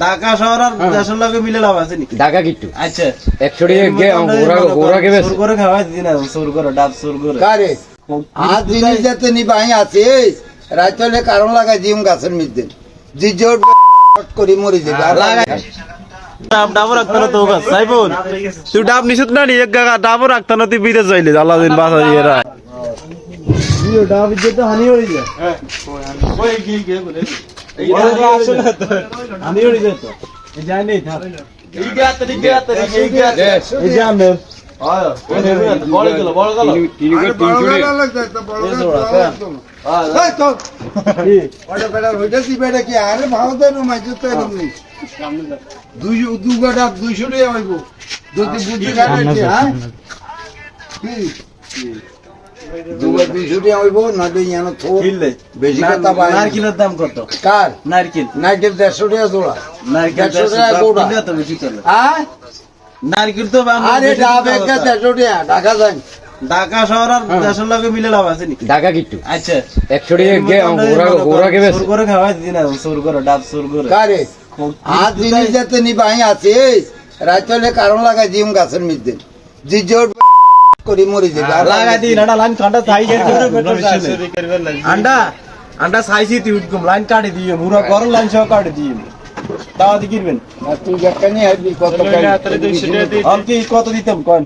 ঢাকা শহর আর দেশের লগে মিলে লাভ আছে নি ঢাকা কিট্টু আচ্ছা। একশো টাকা গে ওরা ওরা কে বেশ। সুর করে খাওয়াই দিদি সুর করে ডাব সুর করে। কারে? আর জিনিস যাতে আছে রাইতলে কারণ লাগাই দিম গাছের মধ্যে। যে জোর করি মরি যাবে আর লাগাই। ডাব ডাব রাখতো না তো গাছ তুই ডাব নিছত না নি এক ডাব রাখতো না তুই বিদেশ যাইলে আল্লাহ দিন বাসা দিয়ে রা ডাব ইজ্জত হানি হয়ে যায়। হানি হয়ে যায় তো। এই যায় নেই থাক। এই যে আমি বড় গেল বড় গেল। আরে বড় গালা লাগছে, একটা বড় এই গালা জোড়া, বড় গালা। এই তো, ওটা বেটা হইতাছি বেটা কি আরে তো এরম আইছো তো এরম নেই। দুই দু গাটা দুইশো টাকা হইব। যদি বুঝি গাড়ি হ্যাঁ? কি? দুবার দুইশো টাকা হইব না দিয়ে ইয়ানো থো বেশি কথা পাই নারকেলের দাম কত? কার? নারকেল। নাইকেল দেড়শো টাকা জোড়া। নারকেল দেড়শো টাকা গোটা। তো বেশি চলে। হ্যাঁ নারকেল তো আরে ডাব একটা দেড়শো টাকা ঢাকা যান ঢাকা শহর আর দেশের লগে মিলে লাভ আছে নি ঢাকা কিট্টু। আচ্ছা। একশো টাকা গে ওরা ওরা কে বেশ। করে খাওয়াই দিদি সুর করে ডাব সুর করে। কারে? আর জিনিস যাতে নিবাই আছে রাইতলে কারণ লাগাই দিম গাছের মধ্যে। করি মরি যাবে আর লাগাই দিন আন্ডা লাইন কাটা সাইজ আন্ডা আন্ডা সাইজই তুই উঠকুম লাইন কাটি দিয়ে পুরো গরম লাইন সহ কাটি দিয়ে তাও দি কিনবেন তুই যেখানে আসবি কত আর কি কত দিতাম কোন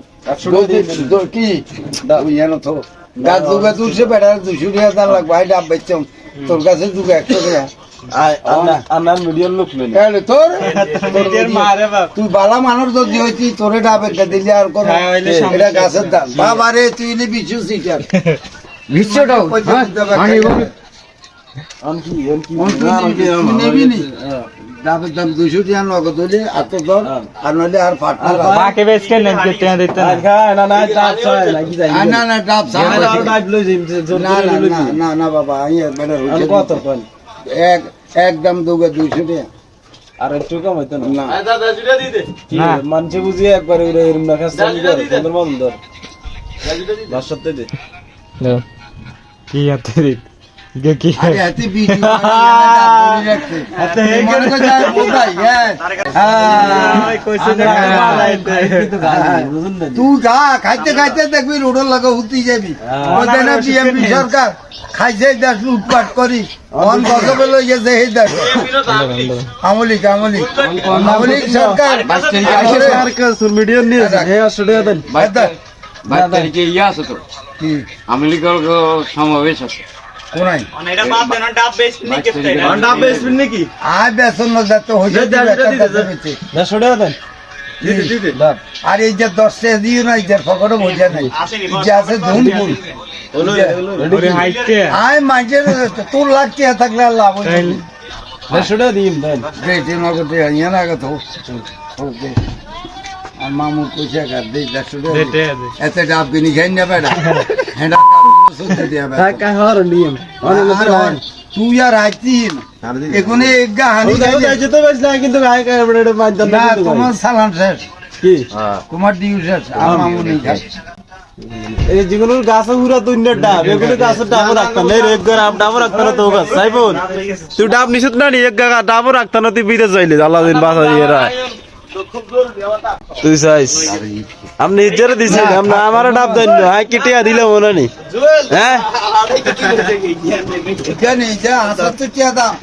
কি ইয়ানো তো গাছ দুগা তুলছে বেড়া দুশো টাকা লাগবে হাই ডাব বেচছম তোর কাছে দুগা একশো টাকা আন্নার মিডিয়াম লোক নেন তাহলে তোর? তুই বালা মানুষ যদি হইতি তোরে ডাব দিলি আর কোন? এটা গাছের দাম বাবা রে তুই নি বিছু সিটার। হ্যাঁ তুই না, নি? হ্যাঁ। ডাবের দাম টাকা নগদ আর নইলে আর ডাব চাই? ডাব বাবা আমি কত? এক একদম দুগে দুইশো টাকা। আর একটু কম হইতো না? না। কি মানছে বুঝিয়ে একবার ওই এরম না খাস ধর দশ সপ্তাহে দে। কি হাতে তুই হ্যাঁ। বুঝুন না। তুই গা খাইতে খাইতে দেখবি রোডের লাগা উঠি যাবি। বিএমপি সরকার খাইছে দেশ লুটপাট করি। অন গজবে লই গেছে এই দেশ। আমলিক আমলিক। আমলিক সরকার। মিডিয়াম নিয়ে হে আসো টাকা দেন। বাইশ তারিখে ইয়ে আছে তো কি আমেরিকার সমাবেশ আছে কোনাই ডাব বেচবেন নাকি আয় বেসন না যাতে হইছে দে, দে, দে, দে, দে। দেড়শো টাকা দেন। আর এই যে দশ দিও না যে ফকরে বোঝা নাই। যে আছে ধুন ফুল। আয় মাঝে তোর লাখ টাকা থাকলে আর লাভ দেড়শো টাকা দিন দেন। আর মামু কইছে কার দে দেড়শো টাকা দে। এতে ডাব কিনি খাই না বেড়া। হেডা সত্যি দিয়া বেড়া। কাকা হর নিয়ম। আর হয়, তুই আর আইতিন এখানে এক গা হানি যেতে পারিস না কিন্তু গায়ে গায়ে বড় বড় পাঁচ না তোমার সালান শেষ। কি? তোমার ডিউ শেষ আর মামু নেই খাই। এই যেগুলো গাছে ডাব এগুলো গাছের ডাব রাখতাম না। এক ডাব রাখতাম না তো গাছ তুই ডাব নিছত না নি এক গাছ ডাব রাখতাম না তুই বিদেশ যাইলে আল্লাহ দিন বাসা দিয়ে তুই চাইস? আপনি ইজ্জরে দিছেন আপনি আমার ডাব দেন হ্যাঁ কেটে দিলে মনে নি। হ্যাঁ? জানি যা হাসার তো দাম।